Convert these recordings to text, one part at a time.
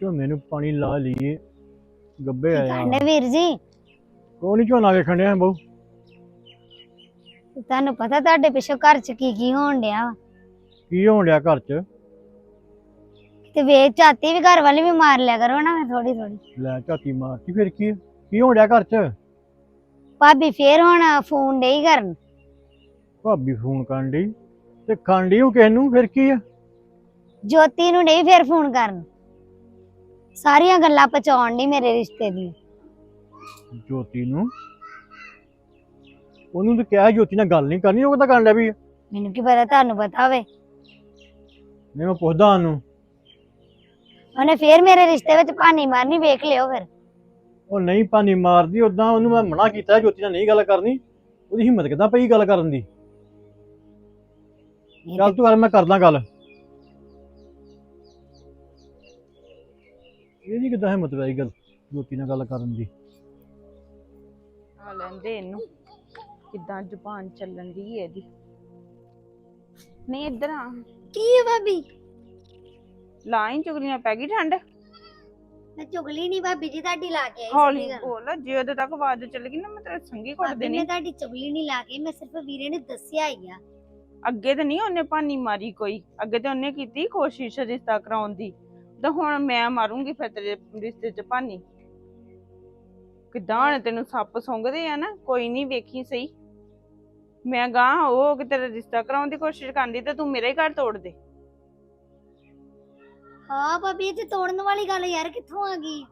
ਝੋਨੇ ਨੂੰ ਪਾਣੀ ਲਾ ਲਈਏ। ਗੱਬੇ ਆਇਆ ਕਾਂਡੇ ਵੀਰ ਜੀ। ਕੋਈ ਨਹੀਂ ਝੋਨਾ ਵੇਖਣ ਡਿਆ ਬਹੁ? ਤੁਹਾਨੂੰ ਪਤਾ ਤੁਹਾਡੇ ਪਿੱਛੋਂ ਘਰ 'ਚ ਕੀ ਕੀ ਹੋਣ ਡਿਆ ਵਾ? ਕੀ ਹੋਣ ਡਿਆ ਘਰ 'ਚ? ਤੇ ਵੇ ਝਾਤੀ ਵੀ ਘਰ ਵਾਲੀ ਵੀ ਮਾਰ ਲਿਆ ਕਰੋ ਨਾ ਥੋੜੀ ਥੋੜੀ ਲੈ ਝਾਤੀ ਮਾਰਤੀ ਫਿਰ ਕੀ ਆ? ਕੀ ਹੋਣ ਡਿਆ ਘਰ 'ਚ? ਭਾਬੀ ਫੇਰ ਹੁਣ ਫੋਨ ਡਈ ਕਰਨ। ਭਾਬੀ ਫੋਨ ਕਰਨ ਡਈ। ਤੇ ਖਾਣ ਡਈ ਉਹ ਕਿਸ ਨੂੰ? ਫਿਰ ਕੀ ਆ? ਜੋਤੀ ਨੂੰ ਨਹੀਂ ਫੇਰ ਫੋਨ ਕਰਨ। ਸਾਰੀਆਂ ਗੱਲਾਂ ਪਹੁੰਚਾਉਣ ਦੀ ਮੇਰੇ ਰਿਸ਼ਤੇ ਦੀ। ਜੋਤੀ ਨੂੰ? ਉਹਨੂੰ ਤਾਂ ਕਿਹਾ ਜੋਤੀ ਨਾਲ ਗੱਲ ਨਹੀਂ ਕਰਨੀ ਉਹ ਤਾਂ ਕਰਨ ਡਿਆ ਵੀ। ਮੈਨੂੰ ਕੀ ਪਤਾ ਤੁਹਾਨੂੰ ਪਤਾ ਹੋਵੇ। ਨਹੀਂ ਮੈਂ ਪੁੱਛਦਾ ਉਹਨੂੰ। ਉਹਨੇ ਫੇਰ ਮੇਰੇ ਰਿਸ਼ਤੇ ਵਿੱਚ ਪਾਣੀ ਮਾਰਨੀ ਵੇਖ ਲਿਓ ਫਿਰ। ਉਹ ਨਹੀਂ ਪਾਣੀ ਮਾਰਦੀ ਉਦਾਂ ਉਹਨੂੰ ਮੈਂ ਮਨਾ ਕੀਤਾ ਜੋਤੀ ਨਾਲ ਨਹੀਂ ਗੱਲ ਕਰਨੀ। ਉਹਦੀ ਹਿੰਮਤ ਕਿੱਦਾਂ ਪਈ ਗੱਲ ਕਰਨ ਦੀ? ਚੱਲ ਤੂੰ ਕਰ ਮੈਂ ਕਰਦਾ ਗੱਲ। ਇਹਦੀ ਕਿੱਦਾਂ ਹਿੰਮਤ ਪਈ ਗੱਲ ਜੋਤੀ ਨਾਲ ਗੱਲ ਕਰਨ ਦੀ? ਆ ਲੈਂਦੇ ਇਹਨੂੰ। ਕਿੱਦਾਂ ਜ਼ੁਬਾਨ ਚੱਲਣ ਦੀ ਹੈ ਇਹਦੀ। ਨਹੀਂ ਇੱਧਰ ਆ। ਕੀ ਹੈ ਭਾਬੀ? ਲਾਈਨ ਚੁਗਲੀਆਂ ਪੈ ਗਈ ਠੰਡ? ਮੈਂ ਚੁਗਲੀ ਨਹੀਂ ਭਾਬੀ ਜੀ ਤੁਹਾਡੀ ਲਾ ਕੇ ਆਈ ਹੌਲੀ ਬੋਲ ਜੇ ਉਦੋਂ ਤੱਕ ਆਵਾਜ਼ ਚੱਲ ਗਈ ਨਾ ਮੈਂ ਤੇਰੇ ਸੰਗੀ ਭਾਬੀ ਦੇਣੀ। ਮੈਂ ਤੁਹਾਡੀ ਚੁਗਲੀ ਨਹੀਂ ਲਾ ਕੇ ਮੈਂ ਸਿਰਫ ਵੀਰੇ ਨੇ ਦੱਸਿਆ ਹੀ ਆ। ਅੱਗੇ ਤੇ ਨਹੀਂ ਉਹਨੇ ਪਾਣੀ ਮਾਰੀ ਕੋਈ। ਅੱਗੇ ਤੇ ਉਹਨੇ ਕੀਤੀ ਕੋਸ਼ਿਸ਼ ਰਿਸ਼ਤਾ ਕਰਾਉਣ ਦੀ। ਤਾਂ ਹੁਣ ਮੈਂ ਮਾਰੂੰਗੀ ਫਿਰ ਤੇਰੇ ਰਿਸ਼ਤੇ 'ਚ ਪਾਣੀ ਕਿੱਦਾਂ ਹੁਣ ਤੈਨੂੰ ਸੱਪ ਸੁੰਘਦੇ ਆ ਨਾ ਕੋਈ ਨਹੀਂ ਵੇਖੀ ਸਹੀ। ਮੈਂ ਗਾਂ ਉਹ ਕਿ ਤੇਰਾ ਰਿਸ਼ਤਾ ਕਰਾਉਣ ਦੀ ਕੋਸ਼ਿਸ਼ ਕਰਦੀ ਤੇ ਤੂੰ ਮੇਰੇ ਹੀ ਘਰ ਤੋੜ ਦੇ। ਹਾਂ ਭਾਬੀ ਇਹ ਤੇ ਤੋੜਨ ਵਾਲੀ ਗੱਲ ਯਾਰ ਕਿੱਥੋਂ ਆ ਗਈ?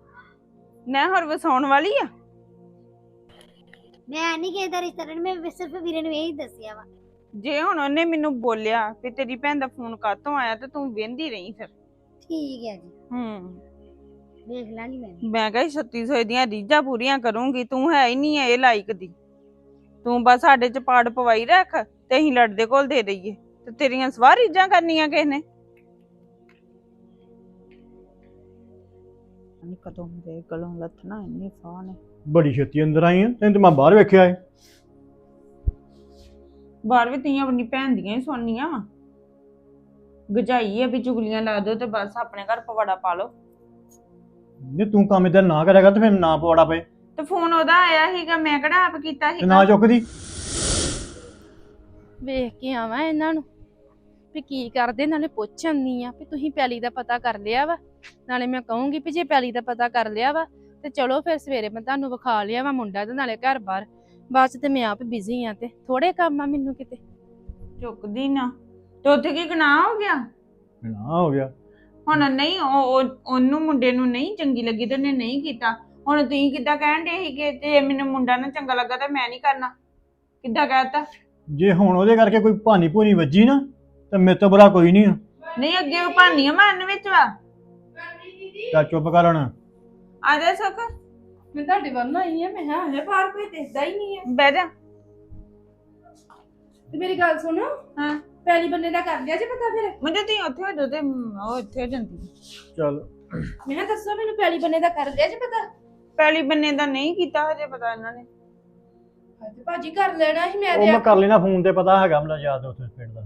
ਨਾ ਹੋਰ ਵਸਾਉਣ ਵਾਲੀ ਆ। ਮੈਂ ਨਹੀਂ ਕਿਸੇ ਦਾ ਰਿਸ਼ਤਾ ਲੈਣਾ ਮੈਂ ਸਿਰਫ ਵੀਰੇ ਨੂੰ ਇਹੀ ਦੱਸਿਆ ਵਾ। ਜੇ ਹੁਣ ਉਹਨੇ ਮੈਨੂੰ ਬੋਲਿਆ ਵੀ ਤੇਰੀ ਭੈਣ ਦਾ ਫੋਨ ਕਾਤੋਂ ਆਇਆ ਤੇ ਤੂੰ ਵੇਂਦੀ ਰਹੀ ਫਿਰ। ਠੀਕ ਹੈ ਜੀ। ਹੂੰ। ਦੇਖ ਲਾਂਗੀ ਮੈਂ। ਮੈਂ ਕਿਹਾ 3600 ਦੀਆਂ ਰੀਝਾਂ ਪੂਰੀਆਂ ਕਰੂੰਗੀ ਤੂੰ ਹੈ ਹੀ ਨਹੀਂ ਇਹ ਲਾਇਕ ਦੀ। ਤੂੰ ਬਸ ਸਾਡੇ ਚ ਪਾੜ ਪਵਾਈ ਰੱਖ ਤੇ ਅਸੀਂ ਲੜਦੇ ਕੋਲ ਦੇ ਦਈਏ। ਤੇ ਤੇਰੀਆਂ ਸਵਾਰ ਰੀਝਾਂ ਕਰਨੀਆਂ ਕਿਸ ਨੇ? ਨਹੀਂ ਕਦੋਂ ਦੇ ਗਲੋਂ ਲੱਥਣਾ ਇੰਨੀ ਫਾਹ ਨੇ। ਬੜੀ ਛੇਤੀ ਅੰਦਰ ਆਈ ਆ ਤੈਨੂੰ ਤਾਂ ਮੈਂ ਬਾਹਰ ਵੇਖਿਆ ਏ। ਬਾਹਰ ਵੀ ਤੀਆਂ ਆਪਣੀ ਭੈਣ ਦੀਆਂ ਹੀ ਸੁਣਨੀਆਂ। ਵਾ ਗਜਾਈ ਆ ਵੀ ਚੁਗਲੀਆਂ ਲਾ ਦੋ ਤੇ ਬਸ ਆਪਣੇ ਘਰ ਪਵਾੜਾ ਪਾ ਲਓ। ਜੇ ਤੂੰ ਕੰਮ ਇਦਾਂ ਨਾ ਕਰਿਆ ਕਰ ਤੇ ਫਿਰ ਨਾ ਪਵਾੜਾ ਪਏ। ਤੇ ਫੋਨ ਉਹਦਾ ਆਇਆ ਸੀਗਾ ਮੈਂ ਕਿਹੜਾ ਆਪ ਕੀਤਾ ਤੇ ਸੀਗਾ? ਨਾ ਚੁੱਕਦੀ। ਵੇਖ ਕੇ ਆਵਾਂ ਇਹਨਾਂ ਨੂੰ। ਵੀ ਕੀ ਕਰਦੇ ਨਾਲੇ ਪੁੱਛ ਆਉਂਦੀ ਆ ਵੀ ਤੁਸੀਂ ਪੈਲੀ ਦਾ ਪਤਾ ਕਰ ਲਿਆ ਵਾ। ਨਾਲੇ ਮੈਂ ਕਹੂੰਗੀ ਵੀ ਜੇ ਪੈਲੀ ਦਾ ਪਤਾ ਕਰ ਲਿਆ ਵਾ ਤੇ ਚਲੋ ਫਿਰ ਸਵੇਰੇ ਮੈਂ ਤੁਹਾਨੂੰ ਵਿਖਾ ਲਿਆ ਵਾ ਮੁੰਡਾ ਤੇ ਨਾਲੇ ਘਰ ਬਾਰ। ਬਾਅਦ ਚ ਤੇ ਮੈਂ ਆਪ ਬਿਜ਼ੀ ਆ ਤੇ ਥੋੜੇ ਕੰਮ ਆ ਮੈਨੂੰ ਕਿਤੇ। ਚੁੱਕਦੀ ਨਾ। ਤੇ ਉੱਥੇ ਕੀ ਗੁਨਾਹ ਹੋ ਗਿਆ? ਨਾ ਹੋ ਗਿਆ। ਹੁਣ ਨਹੀਂ ਉਹ ਉਹ- ਉਹਨੂੰ ਮੁੰਡੇ ਨੂੰ ਨਹੀਂ ਚੰਗੀ ਲੱਗੀ ਤੇ ਉਹਨੇ ਨਹੀਂ ਕੀਤਾ। ਹੁਣ ਤੁਸੀਂ ਕਿੱਦਾਂ ਕਹਿਣ ਦੇ ਸੀ ਕਿ ਤੇ ਮੈਨੂੰ ਮੁੰਡਾ ਨਾ ਚੰਗਾ ਲੱਗਾ ਤਾਂ ਮੈਂ ਨਹੀਂ ਕਰਨਾ? ਕਿੱਦਾਂ ਕਹਿਤਾ ਜੇ ਹੁਣ ਉਹਦੇ ਕਰਕੇ ਕੋਈ ਭਾਨੀ ਭੂਨੀ ਵੱਜੀ ਨਾ ਤੇ ਮੇਰੇ ਤੋਂ ਬੁਰਾ ਕੋਈ ਨਹੀਂ ਆ। ਨਹੀਂ ਅੱਗੇ ਉਹ ਭਾਨੀਆਂ ਮਾਰਨ ਵਿੱਚ ਵਾ। ਚੱਲ ਚੁੱਪ ਕਰ ਹੁਣ। ਆ ਜਾ ਸੁੱਖ। ਮੈਂ ਤੁਹਾਡੇ ਵੱਲ ਆਈ ਆ ਮੈਂ ਹਾਂ ਹਲੇ ਬਾਹਰ ਕੋਈ ਦਿਖਦਾ ਹੀ ਨਹੀਂ ਆ। ਬਹਿ ਜਾ। ਤੇ ਮੇਰੀ ਗੱਲ ਸੁਣੋ। ਹਾਂ। ਪੈਲੀ ਬੰਨੇ ਦਾ ਕਰ ਲਿਆ ਜੇ ਪਤਾ ਫਿਰ। ਮੁੰਡੇ ਤੁਸੀਂ ਉੱਥੇ ਹੋ ਜਾਓ ਤੇ ਉਹ ਇੱਥੇ ਹੋ ਜਾਂਦੀ। ਚੱਲ। ਮੈਂ ਕਿਹਾ ਦੱਸੋ ਮੈਨੂੰ ਪੈਲੀ ਬੰਨੇ ਦਾ ਕਰ ਲਿਆ ਜੇ ਪਤਾ ਪਹਿਲੀ ਬੰਨੇ ਦਾ ਨਹੀਂ ਕੀਤਾ ਹਜੇ ਪਤਾ ਇਹਨਾਂ ਨੇ। ਤੇ ਭਾਜੀ ਕਰ ਲੈਣਾ ਸੀ ਮੈਂ ਉਹ ਤੇ ਮੈਂ ਕਰ ਲੈਣਾ ਫੋਨ ਤੇ ਪਤਾ ਹੈਗਾ ਮੈਨੂੰ ਯਾਦ ਉੱਥੇ ਪਿੰਡ ਦਾ।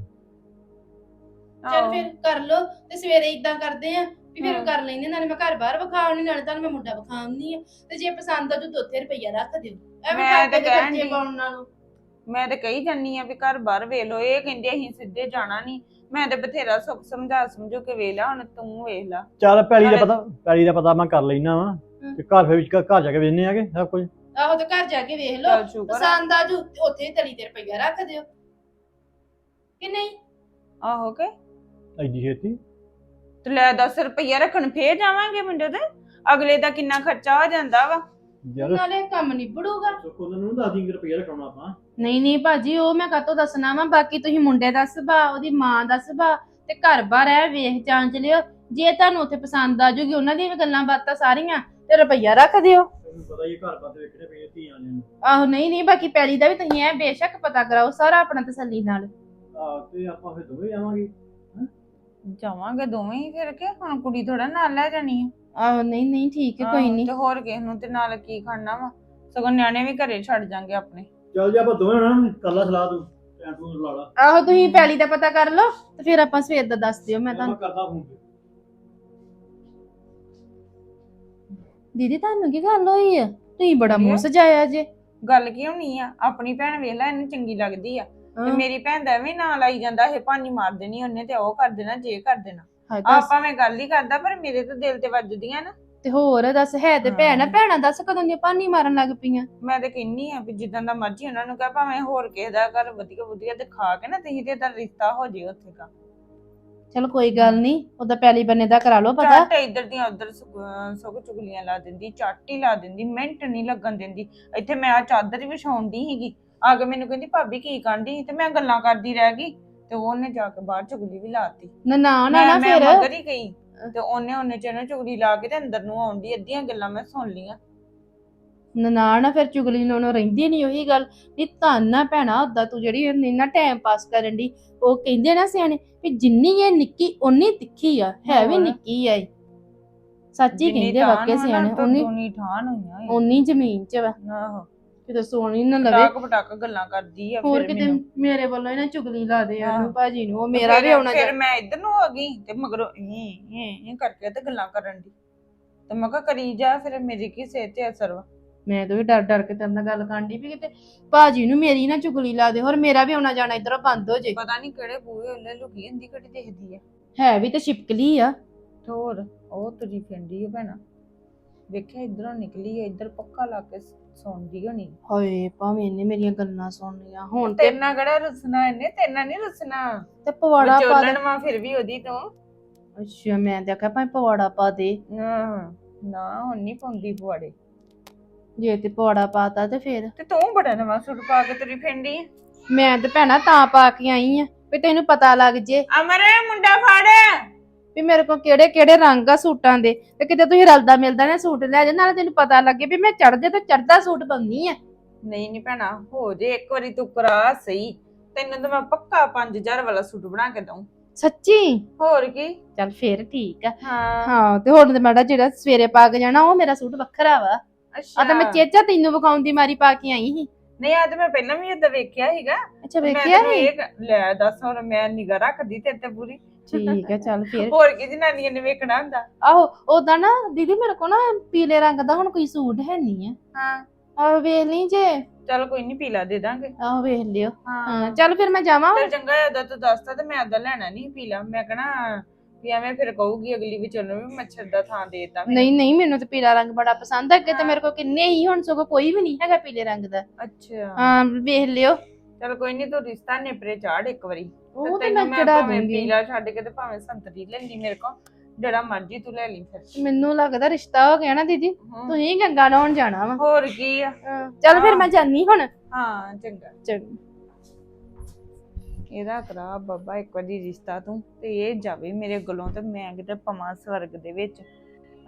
ਚੱਲ ਆਹੋ। ਫਿਰ ਕਰ ਲੋ ਤੇ ਸਵੇਰੇ ਇਦਾਂ ਕਰਦੇ ਆ ਵੀ ਫਿਰ ਹਾਂ। ਕਰ ਲੈਂਦੇ ਨਾਲੇ ਮੈਂ ਘਰ ਬਾਹਰ ਵਿਖਾਉਣੀ ਨਾਲੇ ਤੁਹਾਨੂੰ ਮੈਂ ਮੁੰਡਾ ਵਿਖਾਉਣੀ ਆ। ਤੇ ਜੇ ਪਸੰਦ ਆ ਤਾਂ ਉੱਥੇ ਰੁਪਈਆ ਰੱਖ ਦਿਓ। ਐਵੇਂ ਮੈਂ ਤਾਂ ਖਰਚੇ ਡਈ। ਪਾਉਣ ਨਾਲੋਂ। ਮੈਂ ਤੇ ਕਹੀ ਜਾਨੀ ਆ ਵੀ ਘਰ ਬਾਹਰ ਵੇਖ ਲੋ ਇਹ ਕਹਿੰਦੇ ਅਸੀਂ ਸਿੱਧੇ ਜਾਣਾ ਨਹੀਂ ਮੈਂ ਤੇ ਬਥੇਰਾ ਸੁੱਖ ਸਮਝਾ ਸਮਝੋ ਕੇ ਵੇਖ ਲਾ ਹੁਣ ਤੂੰ ਵੇਖ ਲਾ। ਚੱਲ ਪੈਲੀ ਦਾ ਪਤਾ ਪੈਲੀ ਦਾ ਪਤਾ ਮੈਂ ਕਰ ਲੈਣਾ ਵਾ। ਤੇ ਘਰ ਫਿਰ ਵਿੱਚ ਘਰ ਜਾ ਕੇ ਵੇਖਨੇ ਆਗੇ ਸਭ ਕੁਝ। ਆਹੋ ਤੇ ਘਰ ਜਾ ਕੇ ਵੇਖ ਲਓ। ਚੱਲ ਸ਼ੁਕਰ ਆ। ਪਸੰਦ ਆ ਜੂ ਉੱਥੇ ਹੀ ਤਲੀ ਤੇ ਰੁਪਈਆ ਰੱਖ ਦਿਓ। ਕਿ ਨਹੀਂ? ਆਹੋ ਕੇ? ਐਡੀ ਛੇਤੀ? ਤੇ ਲੈ 10 ਰੁਪਈਆ ਰੱਖਣ ਫੇਰ ਜਾਵਾਂਗੇ ਮੁੰਡੇ ਤੇ ਅਗਲੇ ਦਾ ਕਿੰਨਾ ਖਰਚਾ ਹੋ ਜਾਂਦਾ ਵਾ? ਯਾਰ ਨਾਲੇ ਕੰਮ ਨਿਬੜੂਗਾ। ਸੁੱਕੋ ਨੂੰ 10 ਰੁਪਏ ਰੱਖਣਾ ਆਪਾਂ। ਨਹੀਂ ਨਹੀਂ ਭਾਜੀ ਉਹ ਮੈਂ ਕਾਤੋਂ ਦੱਸਣਾ ਵਾ? ਬਾਕੀ ਤੁਸੀਂ ਮੁੰਡੇ ਦਾ ਸੁਭਾਅ ਉਹਦੀ ਮਾਂ ਦਾ ਸੁਭਾਅ ਤੇ ਘਰ-ਬਾਰ ਐ ਵੇਖ ਜਾਂਚ ਲਿਓ ਜੇ ਤੁਹਾਨੂੰ ਉੱਥੇ ਪਸੰਦ ਆ ਜੂਗੀ ਉਹਨਾਂ ਦੀਆਂ ਵੀ ਗੱਲਾਂ ਬਾਤਾਂ ਸਾਰੀਆਂ ਤੇ ਰੁਪਈਆ ਰੱਖ ਦਿਓ। ਤੈਨੂੰ ਪਤਾ ਹੀ ਘਰ ਬਾਤ ਵੇਖਣੇ ਪਏ ਧੀਆਂ ਨੇ। ਆਹੋ ਨਹੀਂ ਨਹੀਂ ਬਾਕੀ ਪੈਲੀ ਦਾ ਵੀ ਤੁਸੀਂ ਐ ਬੇਸ਼ੱਕ ਪਤਾ ਕਰਾਓ ਸਾਰਾ ਆਪਣਾ ਤਸੱਲੀ ਨਾਲ। ਆ ਤੇ ਆਪਾਂ ਫਿਰ ਦੋਵੇਂ ਜਾਵਾਂਗੇ ਜਾਵਾਂਗੇ ਦੋਵੇਂ ਹੀ ਫਿਰ ਕੇ? ਹੁਣ ਕੁੜੀ ਥੋੜਾ ਨਾਲ ਲੈ ਜਾਣੀ ਆ। ਆਹੋ ਨਹੀਂ ਨਹੀਂ ਠੀਕ ਹੈ ਕੋਈ ਆਹੋ, ਨਹੀਂ। ਤੇ ਹੋਰ ਕਿਸ ਨੂੰ ਤੇ ਨਾਲ ਕੀ ਖੜਨਾ ਵਾ? ਸਗੋਂ ਨਿਆਣੇ ਵੀ ਘਰੇ ਛੱਡ ਜਾਾਂਗੇ ਆਪਣੇ। ਚੱਲ ਜੇ ਆਪਾਂ ਦੋਵੇਂ ਹੋਣਾ ਕਰ ਲਾ ਸਲਾਹ ਤੂੰ ਟੈਂ ਤੂੰ ਲਾ ਲਾ। ਆਹੋ ਤੁਸੀਂ ਪੈਲੀ ਦਾ ਪਤਾ ਕਰ ਲਓ ਤੇ ਫਿਰ ਆਪਾਂ ਸਵੇਰ ਦਾ ਦੱਸ ਦਿਓ ਮੈਂ ਤੁਹਾਨੂੰ ਕਰਦਾ ਫੋਨ ਦੀਦੀ ਤੁਹਾਨੂੰ ਕੀ ਗੱਲ ਹੋਈ ਆ? ਤੁਸੀਂ ਬੜਾ ਮੂੰਹ। ਸਜਾਇਆ ਜੇ। ਗੱਲ ਕੀ ਹੋਣੀ ਆ? ਆਪਣੀ ਭੈਣ ਵੇਖ ਲੈ ਇਹਨੂੰ ਚੰਗੀ ਲੱਗਦੀ ਆ। ਤੇ ਹਾਂ। ਮੇਰੀ ਭੈਣ ਦਾ ਐਵੇਂ ਨਾਂ ਲਾਈ ਜਾਂਦਾ ਇਹ ਭਾਨੀ ਮਾਰ ਦੇਣੀ ਉਹਨੇ ਤੇ ਉਹ ਕਰ ਦੇਣਾ ਜੇ ਕਰ ਦੇਣਾ। ਹਾਏ ਦੱਸ। ਆਪਾਂ ਮੈਂ ਗੱਲ ਹੀ ਕਰਦਾ ਪਰ ਮੇਰੇ ਤਾਂ ਦਿਲ ਤੇ ਵੱਜਦੀਆਂ ਨਾ। ਤੇ ਹੋਰ ਦੱਸ ਹੈ ਤੇ ਭੈਣ ਆ। ਭੈਣਾਂ ਦੱਸ ਕਦੋਂ ਦੀਆਂ ਪਾਣੀ ਮਾਰਨ ਲੱਗ ਪਈਆਂ? ਮੈਂ ਤੇ ਕਹਿੰਨੀ ਆ ਵੀ ਜਿੱਦਾਂ ਦਾ ਮਰਜ਼ੀ ਉਹਨਾਂ ਨੂੰ ਕਹ ਭਾਵੇਂ ਹੋਰ ਕਿਸੇ ਦਾ ਘਰ ਵਧੀਆ ਵਧੀਆ ਦਿਖਾ ਕੇ ਨਾ ਤੁਸੀਂ ਤੇ ਦਾ ਰਿਸ਼ਤਾ ਹੋ ਜੇ ਉੱਥੇ ਦਾ ਚਲ ਕੋਈ ਗੱਲ ਨਹੀਂ ਉਹਦਾ ਪਹਿਲੀ ਬੰਨੇ ਦਾ ਕਰਾ ਲਓ ਪਤਾ। ਝੱਟ ਇੱਧਰ ਦੀਆਂ ਉੱਧਰ ਸਗੋਂ ਚੁਗਲੀਆਂ ਲਾ ਦਿੰਦੀ ਚੱਟ ਹੀ ਲਾ ਦਿੰਦੀ ਮਿੰਟ ਨਹੀਂ ਲੱਗਣ ਦਿੰਦੀ। ਇੱਥੇ ਮੈਂ ਆ ਚਾਦਰ ਵਿਛਾਉਂਦੀ ਸੀਗੀ ਆ ਕੇ ਮੈਨੂੰ ਕਹਿੰਦੀ ਭਾਬੀ ਕੀ ਕਾਂਢੀ ਤੇ ਮੈਂ ਗੱਲਾਂ ਕਰਦੀ ਰਹਿ ਗਈ ਤੇ ਉਹਨੇ ਜਾ ਕੇ ਬਾਹਰ ਚੁਗਲੀ ਵੀ ਲਾਤੀ। ਨਾ ਨਾ ਨਾ ਨਾ ਮੈਂ ਫਿਰ। ਮਗਰ ਹੀ ਗਈ। ਤੇ ਉਹਨੇ ਉਹਨੇ ਚ ਨਾ ਚੁਗਲੀ ਲਾ ਕੇ ਤੇ ਅੰਦਰ ਨੂੰ ਆਉਂਦੀ ਅੱਧੀਆਂ ਗੱਲਾਂ ਮੈਂ ਸੁਣ ਲੀਆਂ ਨਾ ਨਾ ਨਾ ਫਿਰ ਚੁਗਲੀ ਨੂੰ ਉਹਨੂੰ ਰਹਿੰਦੀ ਨਹੀਂ ਉਹੀ ਗੱਲ ਨਹੀਂ ਤਾਨਾ ਭੈਣਾ ਉਦਾਂ ਤੂੰ ਜਿਹੜੀ ਇੰਨਾ ਟਾਈਮ ਪਾਸ ਕਰਨ ਦੀ ਉਹ ਕਹਿੰਦੇ ਨਾ ਸਿਆਣੇ ਵੀ ਜਿੰਨੀ ਇਹ ਨਿੱਕੀ ਓਨੀ ਤਿੱਖੀ ਆ ਹੈ ਵੀ। ਨਿੱਕੀ ਆ ਇਹ। ਸੱਚ ਹੀ ਕਹਿੰਦੇ ਵਾਕਿਆ ਸਿਆਣੇ ਉਨੀ ਦੁਨੀ ਠਾਣ ਹੋਈਆਂ। ਉਨੀ ਜ਼ਮੀਨ 'ਚ ਵਾ ਆਹੋ ਕਿਤੇ ਸੋਣੀ ਨਾ ਲਵੇ। ਟਾਕ ਪਟਾਕ ਗੱਲਾਂ ਕਰਦੀ ਆ ਹੋਰ ਫਿਰ ਕਿਤੇ ਮੈਨੂੰ। ਮੇਰੇ ਵੱਲੋਂ ਇਹਨਾਂ ਚੁਗਲੀ ਲਾ ਦੇ। ਉਹਨੂੰ ਭਾਜੀ ਨੂੰ। ਉਹ ਮੇਰਾ ਵੀ ਫਿਰ- ਆਉਣਾ ਫਿਰ ਮੈਂ ਇੱਧਰ ਨੂੰ ਆ ਗਈ ਤੇ ਮਗਰੋਂ ਇਹ ਇਹ ਕਰਕੇ ਤੇ ਗੱਲਾਂ ਕਰਨ ਦੀ। ਤੇ ਮੈਂ ਕਿਹਾ ਕਰੀ ਜਾ ਫਿਰ ਮੇਰੀ ਕੀ ਸਿਹਤ ਤੇ ਅਸਰ ਵਾ? ਮੈਂ ਤਾਂ ਵੀ ਡਰ ਡਰ ਕੇ ਤੇਰੇ ਨਾਲ ਗੱਲ ਕਾਂਡੀ ਵੀ ਕਿਤੇ ਭਾਜੀ ਨੂੰ ਮੇਰੀ ਨਾ ਚੁਗਲੀ ਲਾ ਦੇ ਹੋਰ ਮੇਰਾ ਵੀ ਆਉਣਾ ਜਾਣਾ ਇਧਰੋਂ ਬੰਦ ਹੋ ਜੇ। ਪਤਾ ਨਹੀਂ ਕਿਹੜੇ ਬੂਹੇ ਉੱਲੇ ਲੁਕੀ ਹੁੰਦੀ ਕਿਹੜੀ ਦਿਖਦੀ ਆ। ਹੈ ਵੀ ਤੇ ਛਿਪਕਲੀ ਆ। ਤੇ ਹੋਰ ਉਹ ਤੁਰੀ ਫਿਰਦੀ ਆ ਭੈਣਾ। ਵੇਖਿਆ ਇਧਰੋਂ ਨਿਕਲੀ ਆ ਇਧਰ ਪੱਕਾ ਲਾ ਕੇ ਸੌਂਦੀ ਹੋਣੀ। ਹਾਏ ਭਾਵੇਂ ਇਹਨੇ ਮੇਰੀਆਂ ਗੱਲਾਂ ਸੁਣ ਲੀਆਂ ਹੁਣ ਤੇ ਤੇਨਾ ਕਿਹੜਾ ਰੁੱਸਣਾ ਇਹਨੇ ਤੇਨਾ ਨਹੀਂ ਰੁੱਸਣਾ। ਤੇ ਪਵਾੜਾ ਪਾ ਦੇ। ਵਿਚੋਲਣ ਵਾ ਫਿਰ ਵੀ ਉਹਦੀ ਤੋਂ। ਅੱਛਾ ਮੈਂ ਤੇ ਆਖਿਆ ਭਾਵੇਂ ਪਵਾੜਾ ਪਾ ਦੇ। ਆਹ, ਨਾ ਹੁਣ ਨਹੀਂ ਪਾਉਂਦੀ ਪੁਆੜੇ ਜੇ ਤੇ ਪਵਾੜਾ ਪਾਤਾ ਤੇ ਫੇਰ। ਤੇ ਤੂੰ ਬੜਾ ਨਵਾਂ ਸੂਟ ਪਾ ਕੇ ਤੁਰੀ ਫਿਰਦੀ। ਆ ਮੈਂ ਤੇ ਭੈਣਾ ਤਾਂ ਪਾ ਕੇ ਆਈ ਆ ਵੀ ਤੈਨੂੰ ਪਤਾ ਲੱਗ ਜੇ। ਅਮਰ ਮੁੰਡਾ ਫੜ। ਵੀ ਮੇਰੇ ਕੋਲ ਕਿਹੜੇ ਕਿਹੜੇ ਰੰਗ ਆ ਸੂਟਾਂ ਦੇ ਤੇ ਕਿਤੇ ਤੁਸੀਂ ਰਲਦਾ ਮਿਲਦਾ ਨਾ ਸੂਟ ਲੈ ਜਾ ਨਾਲੇ ਤੈਨੂੰ ਪਤਾ ਲੱਗੇ ਵੀ ਮੈਂ ਚੜਦੇ ਤੇ ਚੜਦਾ ਸੂਟ ਪਾਉਣੀ ਆ। ਨਹੀਂ ਨਹੀਂ ਭੈਣਾ ਹੋ ਜੇ ਇੱਕ ਵਾਰੀ ਤੂੰ ਕਰਾ ਸਹੀ ਤੈਨੂੰ ਤਾਂ ਮੈਂ ਪੱਕਾ 5000 ਵਾਲਾ ਸੂਟ ਬਣਾ ਕੇ ਦਊਂ। ਸੱਚੀ? ਹੋਰ ਕੀ? ਚੱਲ ਫੇਰ ਠੀਕ ਆ। ਹਾਂ। ਹਾਂ ਤੇ ਹੁਣ ਤੇ ਮਾੜਾ ਜਿਹੜਾ ਸਵੇਰੇ ਪਾ ਕੇ ਜਾਣਾ ਉਹ ਮੇਰਾ ਸੂਟ ਵੱਖਰਾ ਵਾ। ਅੱਛਾ ਆ ਤਾਂ ਮੈਂ ਚੇਚਾ ਤੈਨੂੰ ਵਿਖਾਉਣ ਦੀ ਮਾਰੀ ਪਾ ਕੇ ਆਈ ਸੀ। ਨਹੀਂ ਆ ਤੇ ਮੈਂ ਪਹਿਲਾਂ ਵੀ ਏਦਾਂ ਵੇਖਿਆ ਸੀਗਾ। ਅੱਛਾ ਵੇਖਿਆ ਕ- ਲੈ ਦੱਸ ਹੁਣ ਮੈਂ ਨਿਗਾ ਰੱਖਦੀ ਤੇ ਤੇ ਪੂਰੀ। ਠੀਕ ਆ ਚੱਲ ਫੇਰ। ਹੋਰ ਕੀ ਜਨਾਨੀਆਂ ਨੇ ਵੇਖਣਾ ਹੁੰਦਾ? ਆਹੋ ਉਦਾਂ ਨਾ ਦੀਦੀ ਮੇਰੇ ਕੋਲ ਨਾ ਪੀਲੇ ਰੰਗ ਦਾ ਹੁਣ ਕੋਈ ਸੂਟ ਹੈ ਨਹੀਂ ਆ ਹਾਂ। ਆਹ ਵੇਖ ਲਈ ਜੇ। ਚਲ ਕੋਈ ਨਹੀਂ ਪੀਲਾ ਦੇ ਦਾਂਗੇ। ਆਹ ਵੇਖ ਲਿਓ। ਹਾਂ। ਹਾਂ ਚੱਲ ਫਿਰ ਮੈਂ ਜਾਵਾਂ। ਤੇ ਚੰਗਾ ਏਦਾਂ ਤੂੰ ਦੱਸਦਾ ਤੇ ਮੈਂ ਏਦਾਂ ਲੈਣਾ ਨਹੀਂ ਪੀਲਾ ਮੈਂ ਕਹਣਾ ਵੀ ਐਵੇਂ ਫਿਰ ਕਹੂਗੀ ਅਗਲੀ ਵੀ ਚਲੋ ਵੀ ਮੱਛਰ ਦਾ ਥਾਂ ਦੇਤਾ ਨਹੀਂ ਨਹੀਂ ਮੈਨੂੰ ਤੇ ਪੀਲਾ ਰੰਗ ਬੜਾ ਪਸੰਦ ਹੈ ਅੱਗੇ ਤੇ ਮੇਰੇ ਕੋਲ ਕਿੰਨੇ ਹੀ ਹੁਣ ਸਗੋਂ ਕੋਈ ਵੀ ਨਹੀਂ ਹੈਗਾ ਪੀਲੇ ਰੰਗ ਦਾ। ਅੱਛਾ। ਹਾਂ ਵੇਖ ਲਿਓ। ਚਲ ਕੋਈ ਨਹੀਂ ਤੂੰ ਰਿਸ਼ਤਾ ਨੇਪਰੇ ਚਾੜ ਇੱਕ ਵਾਰੀ। ਉਹ ਤੇ ਤੈਨੂੰ ਮੈਂ ਚੜਾ ਭਾਵੇਂ ਦੂੰਗੀ ਪੀਲਾ ਛੱਡ ਕੇ ਤੇ ਭਾਵੇਂ ਸੰਤਰੀ ਲੈ ਲਈ ਮੇਰੇ ਕੋਲ ਜਿਹੜਾ ਮਰਜ਼ੀ ਤੂੰ ਲੈ ਲਈ ਫਿਰ। ਮੈਨੂੰ ਲੱਗਦਾ ਰਿਸ਼ਤਾ ਹੋ ਗਿਆ ਨਾ ਦੀਦੀ ਹਮ, ਤੁਸੀਂ ਗੰਗਾ ਨਹਾਉਣ ਜਾਣਾ ਵਾ। ਹੋਰ ਕੀ ਆ? ਚੱਲ ਫਿਰ ਮੈਂ ਜਾਨੀ ਹੁਣ। ਹਾਂ ਚੰਗਾ। ਚੰਗਾ। ਇਹਦਾ ਕਰਾ ਬਾਬਾ ਇੱਕ ਵਾਰੀ ਰਿਸ਼ਤਾ ਤੂੰ ਤੇ ਇਹ ਜਾਵੇ ਮੇਰੇ ਗਲੋਂ ਤੇ ਮੈਂ ਕਿਤੇ ਪਵਾਂ ਸਵਰਗ ਦੇ ਵਿੱਚ।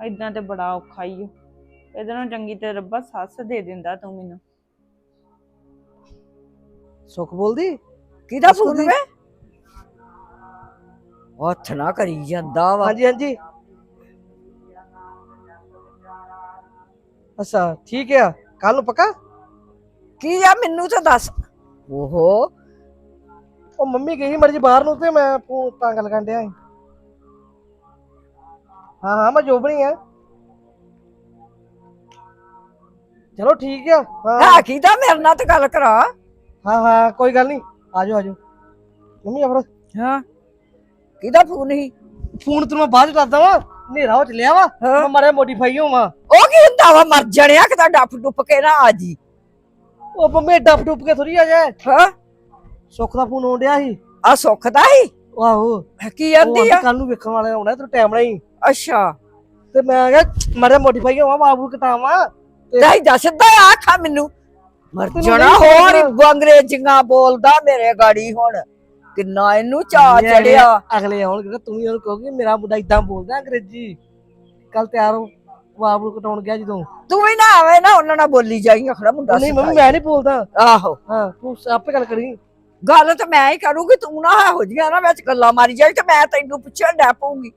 ਇਦਾਂ ਤੇ ਬੜਾ ਔਖਾ ਹੀ ਆ। ਇਹਦੇ ਨਾਲ ਚੰਗੀ ਤੇ ਰੱਬਾ ਸੱਸ ਦੇ ਦਿੰਦਾ ਤੂੰ ਮੈਨੂੰ। ਸੁੱਖ ਬੋਲਦੀ? ਕਿਹਦਾ ਫੋਨ। ਵੇ ਹੱਥ ਨਾ ਕਰੀ ਜਾਂਦਾ ਵਾ। ਹਾਂਜੀ ਹਾਂਜੀ। ਅੱਛਾ ਠੀਕ ਆ। ਕੱਲ ਨੂੰ ਪੱਕਾ? ਕੀ ਆ ਮੈਨੂੰ ਤਾਂ ਦੱਸ। ਓਹੋ। ਉਹ ਮੰਮੀ ਗਈ ਮਰਜ਼ੀ ਬਾਹਰ ਨੂੰ ਤੇ ਮੈਂ ਫੋਨ ਤਾਂ ਗੱਲ ਕਰਨ ਡਿਆ ਸੀ। ਹਾਂ ਹਾਂ ਮੈਂ ਜੋਬਣੀ ਆ। ਚਲੋ ਠੀਕ ਆ। ਹਾਂ। ਹੈ ਕਿਹਦਾ ਮੇਰੇ ਨਾਲ ਤਾਂ ਗੱਲ ਕਰਾ। ਹਾਂ ਹਾਂ ਕੋਈ ਗੱਲ ਨਹੀਂ। ਆਜੋ ਆਜੋ ਮੰਮੀ ਆਪਣਾ ਹਾਂ। ਕਿਹਦਾ ਫੋਨ ਸੀ? ਫੋਨ ਤੈਨੂੰ ਮੈਂ ਬਾਅਦ ਚ ਦੱਸਦਾ ਵਾ ਹਨੇਰਾ ਹੋ ਚੱਲਿਆ ਵਾ ਹਾਂ। ਮੈਂ ਮਾਰੇ ਮੋਡੀਫਾਈ ਹੋਵਾਂ। ਉਹ ਕੀ ਹੁੰਦਾ ਵਾ ਮਰ ਜਣਿਆ ਕਿਤਾ ਡੱਫ ਡੁੱਪ ਕੇ ਨਾ ਆ ਜੀ। ਉਹ ਮੰਮੀ ਡੱਬ ਡੁੱਬ ਕੇ ਥੋੜੀ ਆ ਜਾਏ। ਹਾਂ। ਸੁੱਖ ਦਾ ਫੋਨ ਆਉਣ ਡਿਆ ਸੀ। ਆ ਸੁੱਖ ਦਾ ਹੀ ਆਹੋ। ਕੀ ਆਂਦੀ ਆ? ਕੱਲ ਨੂੰ ਵੇਖਣ ਵਾਲੇ ਆਉਣਾ ਤੈਨੂੰ ਟਾਈਮ ਨਹੀਂ ਅੱਛਾ। ਤੇ ਮੈਂ ਕਿਹਾ ਮਾਰੇ ਮੋਡੀਫਾਈ ਹੋਵਾਂ ਬਾਬੂ ਕਟਾਵਾਂ ਤੇ ਦੱਸਦਾ ਆਖਾ ਮੈਨੂੰ। ਮਰ ਤੈਨੂੰ ਜਣਾ ਨਹੀਂ ਹੋਰ ਪਤਾ। ਹੀ ਅੰਗਰੇਜ਼ੀਆਂ ਬੋਲਦਾ ਮੇਰੇ ਗਾੜੀ ਹੁਣ। ਕਿੰਨਾ ਇਹਨੂੰ ਚਾ ਨਹੀਂ, ਚੜਿਆ। ਅਗਲੇ ਆਉਣਗੇ ਤਾਂ ਤੂੰ ਵੀ ਉਹਨੂੰ ਕਹੋਗੇ ਮੇਰਾ ਮੁੰਡਾ ਇਦਾਂ ਬੋਲਦਾ ਅੰਗਰੇਜ਼ੀ। ਕੱਲ ਤਿਆਰ ਹੋ ਬਾਬੂ ਕਟਾਉਣ ਗਿਆ ਜਦੋਂ। ਤੂੰ ਵੀ ਨਾ ਆਵੇਂ ਨਾ ਉਹਨਾਂ ਨਾਲ ਬੋਲੀ ਜਾਈ ਆਖਣਾ ਮੁੰਡਾ ਨਹੀਂ ਮੰਮੀ ਸਿਖਾਈ। ਮੈਂ ਨਹੀਂ ਬੋਲਦਾ। ਆਹੋ। ਹਾਂ ਤੂੰ ਆਪੇ ਗੱਲ ਕਰੀ। ਗੱਲ ਤਾਂ ਮੈਂ ਹੀ ਕਰੂੰਗੀ ਤੂੰ ਨਾ ਇਹੋ ਜਿਹੀਆਂ ਨਾ ਵਿੱਚ ਗੱਲਾਂ ਮਾਰੀ ਜਾਈ ਤੇ ਮੈਂ ਤੈਨੂੰ ਪੁੱਛਣ ਡੈ ਪਊਂਗੀ।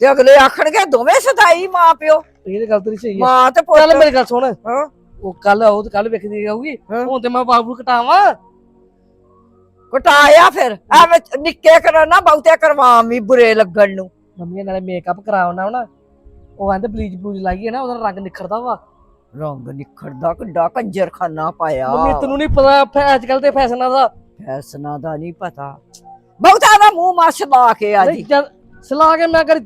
ਤੇ ਅਗਲੇ ਆਖਣਗੇ ਦੋਵੇਂ ਸਦਾਈ ਮਾਂ ਪਿਓ। ਇਹ ਤਾਂ ਗੱਲ ਤੇਰੀ ਸਹੀ ਹੈ। ਮਾਂ ਤੇ ਚੱਲ ਪੁੱਤ। ਮੇਰੀ ਗੱਲ ਸੁਣ। ਹਾਂ। ਉਹ ਕੱਲ ਤੇ ਕੱਲ ਵੇਖਦੀ ਜਾਊਗੀ ਹਾਂ। ਹੁਣ ਤੇ ਮੈਂ ਬਾਬੂ ਕਟਾਵਾਂ। ਕਟਾਇਆ ਫਿਰ। ਐਵੇਂ ਨਿੱਕੇ ਕਰਨਾ ਬਹੁਤੇ ਕਰਵਾਵੀਂ ਬੁਰੇ ਲੱਗਣ ਨੂੰ। ਮੰਮੀ ਨਾਲੇ ਮੇਕਅਪ ਕਰਾਉਣਾ ਨਾ ਉਹ ਕਹਿੰਦੇ ਬਲੀਚ ਬਲੂਜ ਲਾਈਏ ਨਾ ਉਹਦਾ ਰੰਗ ਨਿਖਰਦਾ ਵਾ। ਰੰਗ ਨਿਖੜਦਾ ਕਿੱਡਾ ਕੰਜਰਖਾਨਾ ਪਾਇਆ। ਮੰਮੀ ਤੈਨੂੰ ਨਹੀਂ ਪਤਾ ਅੱਜ ਕੱਲ ਤੇ ਫੈਸ਼ਨਾਂ ਦਾ? ਫੈਸਨਾ ਦਾ ਨਹੀਂ ਪਤਾ। ਬਹੁਤਾ ਨਾ ਮੂੰਹ ਮਸ ਲਾ ਕੇ ਆ ਜੀ। ਸਲਾਹ ਕੇ ਮੈਂ ਕਰ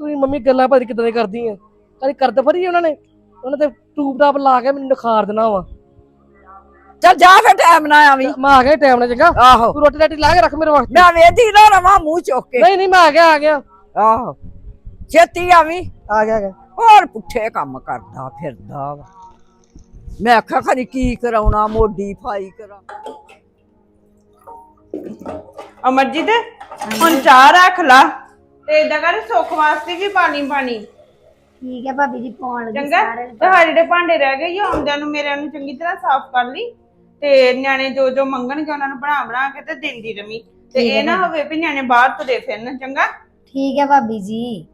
ਤੂੰ ਮੰਮੀ ਗੱਲਾਂ ਭਾਰੀ ਕਿਦਾਂ ਦੀ ਕਰਦੀ ਆ? ਕਦੀ ਕਰਦੇ ਫਰੀ ਉਹਨਾਂ ਨੇ? ਉਹਨਾਂ ਤੇ ਟੂਬ ਟਾਪ ਲਾ ਕੇ ਮੈਨੂੰ ਨਿਖਾਰ ਦੇਣਾ ਵਾ। ਚੱਲ ਜਾ ਫਿਰ ਟਾਈਮ ਨਾ ਆਵੀਂ ਮੈਂ ਆ ਗਿਆ ਟਾਈਮ ਨਾਲ ਚੰਗਾ। ਆਹੋ। ਤੂੰ ਰੋਟੀ ਰਾਟੀ ਲਾ ਕੇ ਰੱਖ ਮੇਰੇ ਵਾਸਤੇ। ਮੈਂ ਵੇਦੀ ਨਾ ਰਵਾਂ ਮੂੰਹ ਚੁੱਕ ਕੇ। ਨਹੀਂ ਨਹੀਂ ਮੈਂ ਆ ਗਿਆ ਆ ਗਿਆ। ਆਹੋ। ਛੇਤੀ ਆਵੀਂ ਆ ਗਿਆ ਆ ਗਿਆ। ਹੋਰ ਪੁੱਠੇ ਕੰਮ ਕਰਦਾ ਫਿਰਦਾ ਵਾ। ਮੈਂ ਆਖਿਆ ਖਰੀ ਕੀ ਕਰਾਉਣਾ ਮੋਡੀ ਫਾਈ ਕਰਾ। ਅਮਰਜੀਤ ਹੁਣ ਚਾਹ ਰੱਖ ਲਾ। ਤੇ ਇਦਾਂ ਕਰ ਸੁੱਖ ਵਾਸਤੇ ਵੀ ਪਾਣੀ ਪਾਣੀ। ਠੀਕ ਹੈ ਭਾਬੀ ਜੀ ਪਾਉਣ ਲੱਗੀ ਚੰਗਾ। ਤੇ ਆਹ ਜਿਹੜੇ ਭਾਂਡੇ ਰਹਿ ਗਏ ਆ ਆਉਂਦਿਆਂ ਨੂੰ ਮੇਰੇ ਨੂੰ ਚੰਗੀ ਤਰ੍ਹਾਂ ਸਾਫ਼ ਕਰ ਲਈ। ਤੇ ਨਿਆਣੇ ਜੋ ਜੋ ਮੰਗਣਗੇ ਉਹਨਾਂ ਨੂੰ ਬਣਾ ਬਣਾ ਕੇ ਤੇ ਦਿੰਦੀ ਰਵੀ। ਤੇ ਠੀਕ ਹੈ ਇਹ ਨਾ ਹੋਵੇ ਵੀ ਨਿਆਣੇ ਬਾਹਰ ਤੁਰੇ ਫਿਰਨ ਚੰਗਾ? ਠੀਕ ਹੈ ਭਾਬੀ ਜੀ।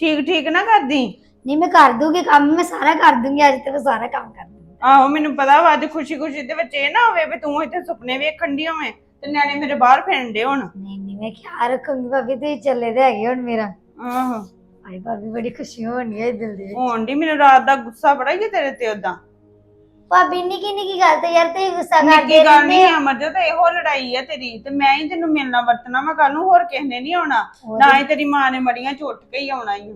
ਠੀਕ ਠੀਕ ਨਾ ਕਰਦੀ? ਨਹੀਂ ਮੈਂ ਕਰ ਦੂੰਗੀ ਕੰਮ ਮੈਂ ਸਾਰਾ ਕਰ ਦੂੰਗੀ ਅੱਜ ਤੇ ਮੈਂ ਸਾਰਾ ਕੰਮ ਕਰ ਦੂੰਗੀ। ਆਹੋ ਮੈਨੂੰ ਪਤਾ ਵਾ ਅੱਜ ਖੁਸ਼ੀ ਖੁਸ਼ੀ ਦੇ ਵਿੱਚ ਇਹ ਨਾ ਹੋਵੇ ਵੀ ਤੂੰ ਇੱਥੇ ਸੁਪਨੇ ਵੇਖਣ ਦੀ ਹੋਵੇਂ ਤੇ ਨਿਆਣੇ ਮੇਰੇ ਬਾਹਰ ਫਿਰਨਦੇ ਹੁਣ। ਨਹੀਂ ਨਹੀਂ ਮੈਂ ਖਿਆਲ ਰੱਖੂੰਗੀ ਭਾਬੀ ਤੁਸੀਂ ਚੱਲੇ ਤੇ ਹੈਗੇ ਹੁਣ ਮੇਰਾ। ਆਹੋ। ਆਈ ਭਾਬੀ ਬੜੀ ਖੁਸ਼ੀ ਹੋਣੀ ਹੈ ਦਿਲ ਦੇ ਵਿੱਚ। ਹੋਣ ਦੀ ਮੈਨੂੰ ਰਾਤ ਦਾ ਗੁੱਸਾ ਬੜਾ ਹੀ ਤੇਰੇ ਤੇ ਉਦਾਂ ਭਾਬੀ ਨਿੱਕੀ ਨਿੱਕੀ ਗੱਲ ਤੇ ਯਾਰ ਤੇ ਗੁੱਸਾ ਨਿੱਕੀ ਕਰਦੇ ਗੱਲ ਰਹਿੰਦੇ ਨਹੀਂ ਆ ਆ ਮਰਜੋ ਤੇ ਇਹੋ ਲੜਾਈ ਆ ਤੇਰੀ ਤੇ ਮੈਂ ਹੀ ਤੈਨੂੰ ਮਿਲਣਾ ਵਰਤਣਾ ਵਾ ਕੱਲ ਨੂੰ ਹੋਰ ਕਿਸੇ ਨੇ ਨਹੀਂ ਆਉਣਾ। ਉਹ ਨਾ ਹੀ ਤੇਰੀ ਮਾਂ ਨੇ ਮੜੀਆਂ ਝੁੱਟ ਕੇ ਹੀ ਆਉਣਾ ਹੀ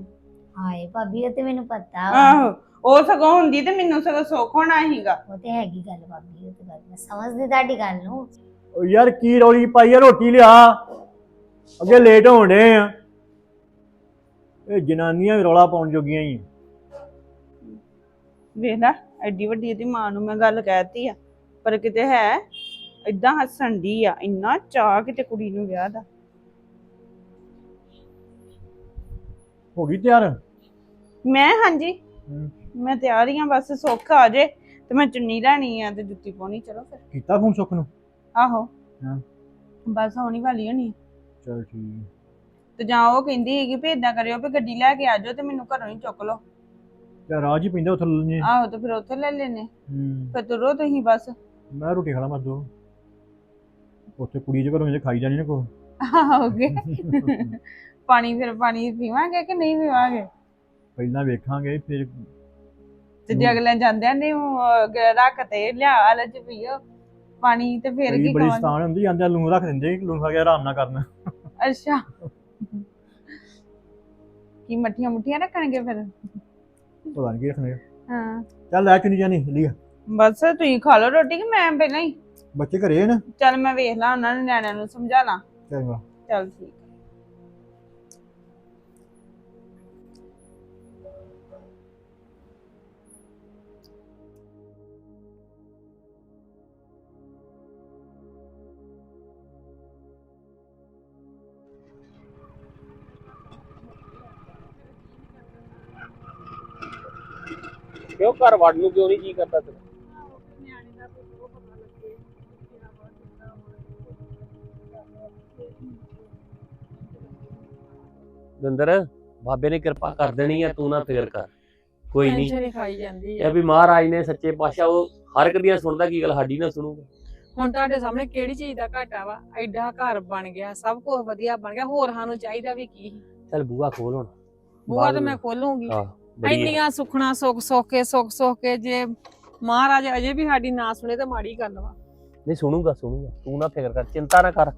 ਹਾਏ ਭਾਬੀ ਇਹ ਤੇ ਮੈਨੂੰ ਪਤਾ ਵਾ। ਆਹੋ ਉਹ ਸਗੋਂ ਹੁੰਦੀ ਤੇ ਮੈਨੂੰ ਸਗੋਂ ਸੁੱਖ ਹੋਣਾ ਸੀਗਾ। ਉਹ ਤੇ ਹੈਗੀ ਗੱਲ ਭਾਬੀ ਉਹ ਤੇ ਗੱਲ ਮੈਂ ਸਮਝਦੀ ਤੁਹਾਡੀ ਗੱਲ ਨੂੰ। ਉਹ ਯਾਰ ਕੀ ਰੌਲੀ ਪਾਈ ਆ ਰੋਟੀ ਲਿਆ। ਅੱਗੇ ਲੇਟ ਹੋਣ ਆ। ਇਹ ਜਨਾਨੀਆਂ ਵੀ ਰੌਲਾ ਪਾਉਣ ਜੋਗੀਆਂ ਹੀ ਆ। ਵੇਖ ਲੈ ਐਡੀ ਵੱਡੀ ਇਹਦੀ ਮਾਂ ਨੂੰ ਮੈਂ ਗੱਲ ਕਹਿਤੀ ਆ ਪਰ ਕਿਤੇ ਹੈ ਇਦਾਂ ਹੱਸਣ ਦੀ ਆ ਇੰਨਾ ਚਾਹ ਕਿਤੇ ਕੁੜੀ ਨੂੰ ਵਿਆਹ ਦਾ। ਹੋ ਗਈ ਤਿਆਰ? ਮੈਂ ਹਾਂਜੀ। ਹੂੰ। ਮੈਂ ਤਿਆਰ ਹੀ ਆ ਬਸ ਸੁੱਖ ਆ ਜੇ ਤੇ ਮੈਂ ਚੁੰਨੀ ਲੈਣੀ ਆ ਤੇ ਜੁੱਤੀ ਪਾਉਣੀ ਚਲੋ ਫਿਰ। ਕੀਤਾ ਫੋਨ ਸੁੱਖ ਨੂੰ? ਆਹੋ। ਹਾਂ। ਬਸ ਹੋਣੀ ਵਾਲੀ ਹੋਣੀ ਚਲ ਠੀਕ। ਤੇ ਜਾਂ ਉਹ ਕਹਿੰਦੀ ਹੈਗੀ ਵੀ ਇਦਾਂ ਕਰਿਓ ਵੀ ਗੱਡੀ ਲੈ ਕੇ ਆ ਜਾਓ ਤੇ ਮੈਨੂੰ ਘਰੋਂ ਹੀ ਚੁੱਕ ਲਓ। ਤੇ ਰਾਜ ਹੀ ਪੈਂਦਾ ਉੱਥੇ ਲੈਣੇ ਆਹੋ ਤੇ ਫਿਰ ਉੱਥੇ ਲੈ ਲੈਨੇ ਹੂੰ। ਫਿਰ ਤੁਰੋ ਤੁਸੀਂ ਬਸ। ਮੈਂ ਰੋਟੀ ਖਾ ਲਾ ਮੈਂ ਦੋ ਉੱਥੇ ਕੁੜੀ ਦੇ ਘਰੋਂ ਜੇ ਖਾਈ ਜਾਣੀ ਨਾ ਕੋ ਆਓਗੇ ਪਾਣੀ ਫਿਰ ਪਾਣੀ ਪੀਵਾਂਗੇ ਕਿ ਨਹੀਂ ਪੀਵਾਂਗੇ? ਪਹਿਲਾਂ ਵੇਖਾਂਗੇ ਫਿਰ ਤੇ ਜੇ ਅਗਲੇ ਜਾਂਦੇ ਨੇ ਰੱਖ ਤੇ ਲਿਆ ਆਲੇ ਚ ਪੀਓ। ਪਾਣੀ ਤੇ ਫਿਰ ਕੀ ਬੜੀ ਸਤਾਨ ਹੁੰਦੀ ਜਾਂਦੇ ਲੂਣ ਰੱਖ ਦਿੰਦੇ ਲੂਣ ਖਾ ਕੇ ਆਰਾਮ ਨਾ ਕਰਨ। ਅੱਛਾ। ਕੀ ਮੱਠੀਆਂ ਮੁੱਠੀਆਂ ਰੱਖਣਗੇ ਫਿਰ? ਪਤਾ ਨਹੀਂ ਕੀ ਰੱਖਣੇ ਹਾਂ। ਚੱਲ ਲੈ ਚੁਣੀ ਜਾਣੀ ਲਿਆ ਬਸ ਤੁਸੀਂ ਖਾ ਲਓ ਰੋਟੀ ਕਿ ਮੈਂ ਪਹਿਲਾਂ ਹੀ? ਬੱਚੇ ਘਰੇ ਨੇ? ਚੱਲ ਮੈਂ ਵੇਖ ਲਾਂ ਉਹਨਾਂ ਨੂੰ ਨਿਆਣਿਆਂ ਨੂੰ ਸਮਝਾ ਲਾਂ। ਚੰਗਾ। ਚੱਲ ਠੀਕ ਕਿਉਂ ਘਰ ਵੜ ਨੂੰ ਕਿਉਂ ਨਹੀਂ ਜੀ ਕਰਦਾ ਤੇਰਾ? ਦੰਦਰ ਬਾਬੇ ਨੇ ਕਿਰਪਾ ਕਰ ਦੇਣੀ ਆ ਤੂੰ ਨਾ ਫਿਕਰ ਕਰ। ਕੋਈ ਨਹੀਂ। ਟੈਨਸ਼ਨ ਹੀ ਖਾਈ ਜਾਂਦੀ ਇਹ ਆ ਵੀ ਮਹਾਰਾਜ ਨੇ ਸੱਚੇ ਪਾਤਸ਼ਾਹ ਉਹ ਹਰ ਇੱਕ ਦੀਆਂ ਸੁਣਦਾ ਕੀ ਗੱਲ ਸਾਡੀ ਨਾ ਸੁਣੂਗਾ ਹੁਣ ਤੁਹਾਡੇ ਸਾਹਮਣੇ ਕਿਹੜੀ ਚੀਜ਼ ਦਾ ਘਾਟਾ ਵਾ? ਐਡਾ ਘਰ ਬਣ ਗਿਆ ਸਭ ਕੁਝ ਵਧੀਆ ਬਣ ਗਿਆ ਹੋਰ ਸਾਨੂੰ ਚਾਹੀਦਾ ਵੀ ਕੀ? ਚੱਲ ਬੂਆ ਖੋਲ ਹੁਣ। ਬੂਹਾ ਤਾਂ ਮੈਂ ਖੋਲੂੰਗੀ। ਹਾਂ ਹੈ। ਇੰਨੀਆਂ ਸੁਖਣਾ ਸੁੱਖ ਸੁੱਖ ਕੇ ਸੁੱਖ ਸੁੱਖ ਕੇ ਜੇ ਮਹਾਰਾਜ ਅਜੇ ਵੀ ਸਾਡੀ ਨਾ ਸੁਣੇ ਤਾਂ ਮਾੜੀ ਗੱਲ ਵਾ। ਨਹੀਂ ਸੁਣੂਗਾ ਸੁਣੂਗਾ। ਤੂੰ ਨਾ ਫਿਕਰ ਕਰ ਚਿੰਤਾ ਨਾ ਕਰ।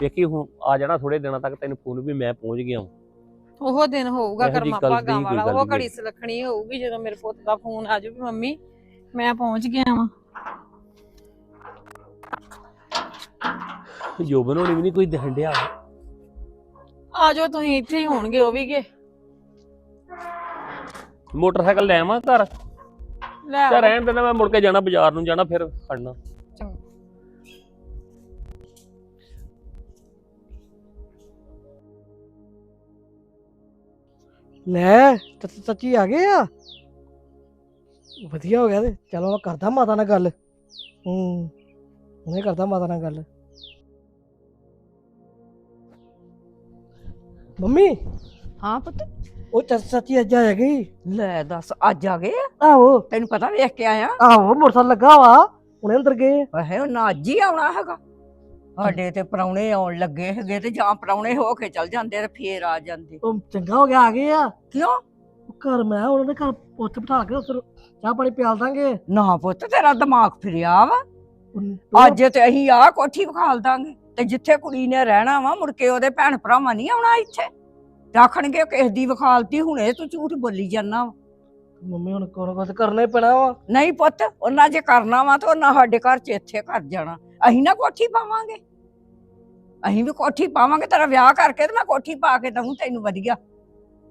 ਵੇਖੀ ਹੁਣ ਆ ਜਾਣਾ ਥੋੜੇ ਦਿਨਾਂ ਤੱਕ ਤੈਨੂੰ ਫੋਨ ਵੀ ਮੈਂ ਪਹੁੰਚ ਗਿਆ ਹਾਂ। ਉਹ ਦਿਨ ਹੋਊਗਾ ਕਰਮਾ ਭਾਗਾਂ ਵਾਲਾ ਉਹ। ਘੜੀ ਸੁਲੱਖਣੀ ਹੋਊਗੀ ਜਦੋਂ ਮੇਰੇ ਪੁੱਤ ਦਾ ਫੋਨ ਆ ਜਾਊ ਵੀ ਮੰਮੀ ਮੈਂ ਪਹੁੰਚ ਗਿਆ ਵਾਂ। ਜੋਬਨ ਹੋਣੀ ਵੀ ਨਹੀਂ ਕੋਈ ਦਿਖਣ ਡਿਆ। ਆ ਜਾਓ ਤੁਸੀਂ ਇੱਥੇ ਹੀ ਹੋਣਗੇ ਉਹ ਵੀ ਕੇ ਮੋਟਰਸਾਈਕਲ ਲੈ ਆਵਾਂ ਘਰ। ਲੈ ਚਾ ਆਓ। ਰਹਿਣ ਦੇਣਾ ਮੈਂ ਮੁੜ ਕੇ ਜਾਣਾ ਬਾਜ਼ਾਰ ਨੂੰ ਜਾਣਾ ਫਿਰ ਖੜਨਾ। ਚੰਗਾ। ਲੈ ਚ- ਚਾਚੀ ਆ ਗਏ ਆ? ਵਧੀਆ ਹੋ ਗਿਆ ਤੇ। ਚਲੋ ਮੈਂ ਕਰਦਾ ਮਾਤਾ ਨਾਲ ਗੱਲ। ਹੂੰ ਹੁਣੇ ਕਰਦਾ ਮਾਤਾ ਨਾਲ ਗੱਲ। ਮੰਮੀ? ਹਾਂ ਪੁੱਤ। ਉਹ ਚਾਚੀ ਚਾਚੀ ਅੱਜ ਆ ਗਈ। ਲੈ ਦੱਸ ਅੱਜ ਆ ਗਏ ਆ? ਆਹੋ। ਤੈਨੂੰ ਪਤਾ ਵੇਖ ਕੇ ਆਇਆ? ਆਹੋ ਮੋਟਰਸਾਈਕਲ ਲੱਗਾ ਵਾ। ਹੁਣੇ ਅੰਦਰ ਗਏ। ਆ। ਵਹੇ ਉਹ ਨਾ ਅੱਜ ਹੀ ਆਉਣਾ ਹੈਗਾ। ਸਾਡੇ ਤੇ ਪ੍ਰਾਹੁਣੇ ਆਉਣ ਲੱਗੇ ਹੈਗੇ ਤੇ ਜਾਂ ਪ੍ਰਾਹੁਣੇ ਹੋ ਕੇ ਚਲ ਜਾਂਦੇ ਤੇ ਫੇਰ ਆ ਜਾਂਦੇ। ਉਹ ਚੰਗਾ ਹੋ ਗਿਆ ਆ ਗਏ ਆ। ਕਿਉਂ? ਉਹ ਘਰ ਮੈਂ ਉਹਨਾਂ ਦੇ ਘਰ ਪੁੱਤ ਬਿਠਾ ਕੇ ਉੱਧਰ ਚਾਹ ਪਾਣੀ ਪਿਆਲ ਦਾਂਗੇ। ਨਾ ਪੁੱਤ ਤੇਰਾ ਦਿਮਾਗ ਫਿਰਿਆ ਵਾ। ਉਹ- ਅੱਜ ਤੇ ਅਸੀਂ ਆ ਕੋਠੀ ਵਿਖਾਲ ਦਾਂਗੇ। ਤੇ ਜਿੱਥੇ ਕੁੜੀ ਨੇ ਰਹਿਣਾ ਵਾ ਮੁੜ ਕੇ ਉਹਦੇ ਭੈਣ ਭਰਾਵਾਂ ਨਹੀਂ ਆਉਣਾ ਇੱਥੇ। ਤੇ ਆਖਣਗੇ ਕਿਸ ਦੀ ਵਿਖਾਲਤੀ ਹੁਣੇ ਤੂੰ ਝੂਠ ਬੋਲੀ ਜਾਂਦਾ ਵਾ। ਮੰਮੀ ਹੁਣ ਕੋਣ ਕੋਣ ਕਰਨਾ ਹੀ ਪੈਣਾ ਵਾ? ਨਹੀਂ ਪੁੱਤ ਉਹਨਾਂ ਜੇ ਕਰਨਾ ਵਾ ਤਾਂ ਉਹਨਾਂ ਸਾਡੇ ਘਰ ਚ ਇੱਥੇ ਕਰ ਜਾਣਾ। ਅਸੀਂ ਨਾ ਕੋਠੀ ਪਾਵਾਂਗੇ। ਅਸੀਂ ਵੀ ਕੋਠੀ ਪਾਵਾਂਗੇ ਤੇਰਾ ਵਿਆਹ ਕਰਕੇ ਤੇ ਮੈਂ ਕੋਠੀ ਪਾ ਕੇ ਦਊਂ ਤੈਨੂੰ ਵਧੀਆ।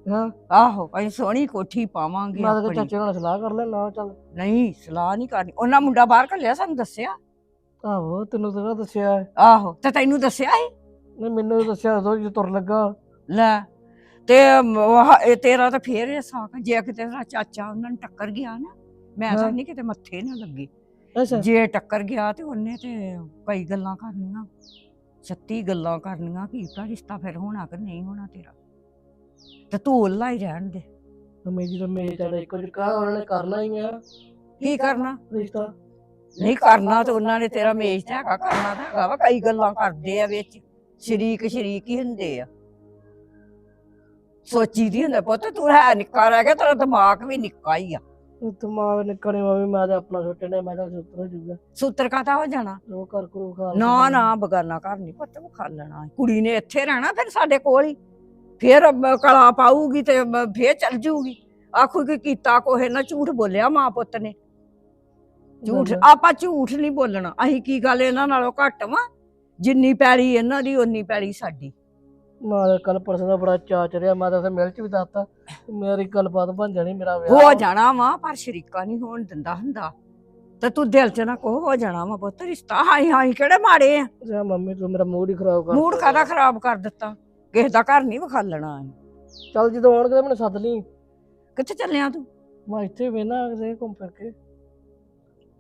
ਹਾਂ। ਆਹੋ ਅਸੀਂ ਸੋਹਣੀ ਕੋਠੀ ਪਾਵਾਂਗੇ ਮੈਂ ਤਾਂ ਆਪਣੀ। ਚਾਚੇ ਨਾਲ ਸਲਾਹ ਕਰ ਲੈਣਾ ਚੱਲ। ਨਹੀਂ ਸਲਾਹ ਨਹੀਂ ਕਰਨੀ। ਉਹਨਾਂ ਮੁੰਡਾ ਬਾਹਰ ਘੱਲਿਆ ਸਾਨੂੰ ਦੱਸਿਆ? ਆਹੋ ਤੈਨੂੰ ਤਾਂ ਦੱਸਿਆ। ਹੈ। ਆਹੋ ਤੇ ਤੈਨੂੰ ਦੱਸਿਆ ਸੀ ਨਹੀਂ ਮੈਨੂੰ ਤਾਂ ਦੱਸਿਆ ਉਦੋਂ ਜਦੋਂ ਤੁਰ ਲੱਗਾ। ਲੈ ਤੇ ਮ- ਉਹ ਇਹ ਤੇਰਾ ਤਾਂ ਫੇਰ ਇਹ ਸਾਕ ਜੇ ਕਿਤੇ ਤੇਰਾ ਚਾਚਾ ਉਹਨਾਂ ਨੂੰ ਟੱਕਰ ਗਿਆ ਨਾ ਮੈਂ ਤਾਂ। ਨਹੀਂ ਕਿਤੇ ਮੱਥੇ ਨਾ ਲੱਗੀ। ਅੱਛਾ। ਜੇ ਟੱਕਰ ਗਿਆ ਤੇ ਉਹਨੇ ਤੇ ਕਈ ਗੱਲਾਂ ਕਰਨੀਆਂ ਛੱਤੀ ਗੱਲਾਂ ਕਰਨੀਆਂ ਕੀ ਤਾਂ ਰਿਸ਼ਤਾ ਫਿਰ ਹੋਣਾ ਕਿ ਨਹੀਂ ਹੋਣਾ ਤੇਰਾ। ਤੇ ਤੂੰ ਉੱਲਾ ਹੀ ਰਹਿਣ ਦੇ। ਮੰਮੀ ਜੀ ਤਾਂ ਮੇਰੇ ਚਾਚਾ ਇੱਕੋ ਜਿਹਾ ਉਹਨਾਂ ਨੇ ਕਰਨਾ ਹੀ ਆ। ਕੀ ਕਰਨਾ? ਰਿਸ਼ਤਾ। ਨਹੀਂ ਕਰਨਾ ਤੇ ਉਹਨਾਂ ਨੇ ਤੇਰਾ ਮੇਜ ਤੇ ਹੈਗਾ ਕਰਨਾ ਤਾਂ ਹੈਗਾ ਵਾ ਕਈ ਗੱਲਾਂ ਕਰਦੇ ਆ ਵਿੱਚ। ਸ਼ਰੀਕ ਸ਼ਰੀਕ ਹੀ ਹੁੰਦੇ ਆ। ਸੋਚੀ ਦੀ ਹੁੰਦਾ ਪੁੱਤ ਤੂੰ ਹੈ ਨਿੱਕਾ ਰਹਿ ਗਿਆ ਤੇਰਾ ਦਿਮਾਗ ਵੀ ਨਿੱਕਾ ਹੀ ਆ। ਉਹ ਦਿਮਾਗ ਨਿਕਣੇ ਮਾਵੇਂ ਮੈਂ ਤਾਂ ਆਪਣਾ ਸੋਚਣਾ ਮੈਂ ਤਾਂ ਸੁਤਰ ਹੋ ਜੂਗਾ ਸੂਤਰ ਕਾਤਾ ਹੋ ਜਾਣਾ? ਉਹ ਕਰ ਕਰੂ ਖਾ ਨਾ ਨਾ ਬਗਾਨਾ ਘਰ ਨਹੀਂ ਪੁੱਤ ਖਾ ਲੈਣਾ ਕੁੜੀ ਨੇ ਇੱਥੇ ਰਹਿਣਾ ਫਿਰ ਸਾਡੇ ਕੋਲ ਹੀ। ਫਿਰ ਕਲਾ ਪਾਊਗੀ ਤੇ ਬ- ਫਿਰ ਚੱਲ ਜੂਗੀ। ਆਖੂਗੀ ਕੀਤਾ ਕੋਹੇ ਨਾ ਝੂਠ ਬੋਲਿਆ ਮਾਂ ਪੁੱਤ ਨੇ। ਝੂਠ ਗੱਲ- ਆਪਾਂ ਝੂਠ ਨਹੀਂ ਬੋਲਣਾ। ਅਸੀਂ ਕੀ ਗੱਲ ਇਹਨਾਂ ਨਾਲੋਂ ਘੱਟ ਵਾਂ? ਜਿੰਨੀ ਪੈਲੀ ਇਹਨਾਂ ਦੀ ਉਨੀ ਪੈਲੀ ਸਾਡੀ। ਮੈਂ ਤਾਂ ਕੱਲ ਪਰਸੋਂ ਦਾ ਬੜਾ ਚਾਅ ਚੜਿਆ ਮੈਂ ਤਾਂ ਮਿਲ ਚ ਵੀ ਦੱਸਤਾ ਮੇਰੀ ਗੱਲਬਾਤ ਬਣ ਜਾਣੀ ਮੇਰਾ ਵਿਆਹ। ਹੋ ਜਾਣਾ ਵਾ ਪਰ ਸ਼ਰੀਕਾ ਨਹੀਂ ਹੋਣ ਦਿੰਦਾ ਹੁੰਦਾ। ਤੇ ਤੂੰ ਦਿਲ ਚ ਨਾ ਕੋ ਹੋ ਜਾਣਾ ਵਾ ਪੁੱਤ ਰਿਸ਼ਤਾ ਹਾਈ ਹਾਈ ਕਿਹੜੇ ਮਾੜੇ ਆ। ਜਾ ਮੰਮੀ ਤੂੰ ਮੇਰਾ ਮੂਡ ਹੀ ਖਰਾਬ ਕਰ ਮੂਡ ਕਾਦਾ ਖਰਾਬ ਕਰ ਦਿੱਤਾ? ਕਿਸੇ ਦਾ ਘਰ ਨਹੀਂ ਵਿਖਾਲਣਾ। ਚੱਲ ਜਦੋਂ ਆਉਣਗੇ ਤਾਂ ਮੈਨੂੰ ਸੱਦ ਲਈ। ਕਿੱਥੇ ਚੱਲਿਆ ਤੂੰ? ਮੈਂ ਇੱਥੇ ਵੇਨਾ ਕਿਤੇ ਘੁੰਮ ਫਿਰ ਕੇ।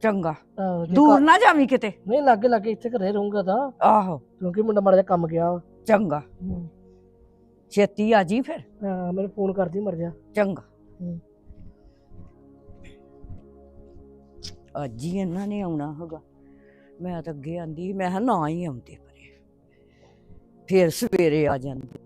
ਚੰਗਾ। ਆਹੋ, ਜੇ ਦੂਰ ਘਰ- ਨਾ ਜਾਵੀਂ ਕਿਤੇ। ਨਹੀਂ ਲੱਗੇ ਲੱਗੇ ਇੱਥੇ ਘਰੇ ਰਹੂੰਗਾ ਤਾਂ। ਆਹੋ। ਕਿਉਂਕਿ ਮੁੰਡਾ ਮਾੜਾ ਜਿਹਾ ਕੰਮ ਗਿਆ ਵਾ। ਚੰਗਾ। ਛੇਤੀ ਆ ਜੀ ਫਿਰ। ਹਾਂ ਮੈਨੂੰ ਫੋਨ ਕਰਦੀ ਮਰ ਜਾ। ਚੰਗਾ। ਅੱਜ ਹੀ ਇਹਨਾਂ ਨੇ ਆਉਣਾ ਹੈਗਾ। ਮੈਂ ਤਾਂ ਅੱਗੇ ਆਂਦੀ ਮੈਂ ਕਿਹਾ ਨਾ ਹੀ ਆਉਂਦੇ ਪਰੇ। ਫਿਰ ਸਵੇਰੇ ਆ ਜਾਂਦੇ।